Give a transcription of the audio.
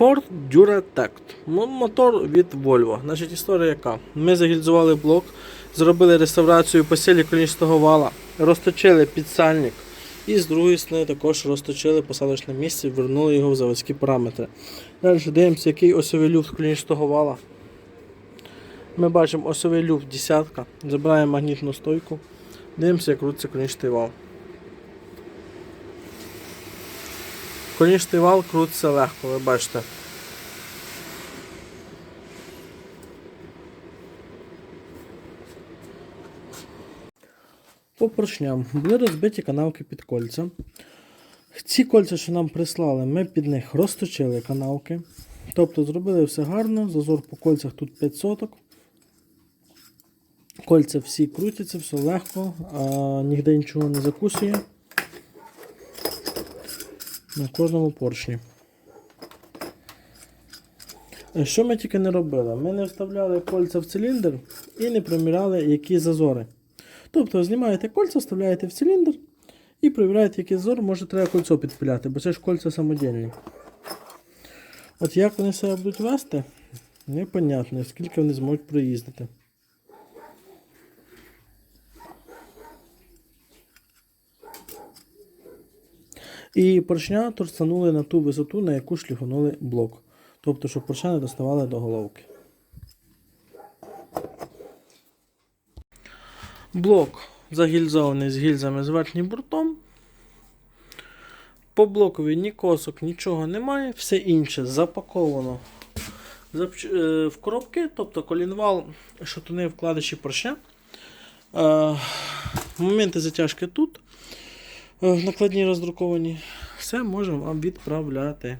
Ford Duratect. Мотор від Volvo. Значить, історія яка? Ми загільзували блок, зробили реставрацію посілі колінчатого вала, розточили підсальник. І з другої сторони також розточили посадочне місце, вернули його в заводські параметри. Далі дивимося, який осьовий люфт колінчатого вала. Ми бачимо осьовий люфт десятка. Забираємо магнітну стойку. Дивимося, як крутиться колінчатий вал. Колінчатий вал крутиться легко, ви бачите. По поршням були розбиті канавки під кольця. Ці кольця, що нам прислали, ми під них розточили канавки. Тобто зробили все гарно, зазор по кольцях тут 5 соток. Кольця всі крутяться, все легко, а ніде нічого не закусує. На кожному поршні. Е, Що ми тільки не робили? Ми не вставляли кольця в циліндр і не проміряли, які зазори. Тобто знімаєте кольця, вставляєте в циліндр і перевіряєте, який зазор, може треба кольцо підпиляти, бо це ж кольця самодільні. От як вони себе будуть вести, непонятно, скільки вони зможуть проїздити. І поршня торцанули на ту висоту, на яку шліфанули блок. Тобто, щоб поршня не доставали до головки. Блок загільзований з гільзами з верхнім бортом. По блокові ні косок, нічого немає, все інше запаковано е, в коробки, тобто колінвал, шатуни, вкладиші поршня. Е, Моменти затяжки тут. Е, Накладні роздруковані. Все можемо вам відправляти.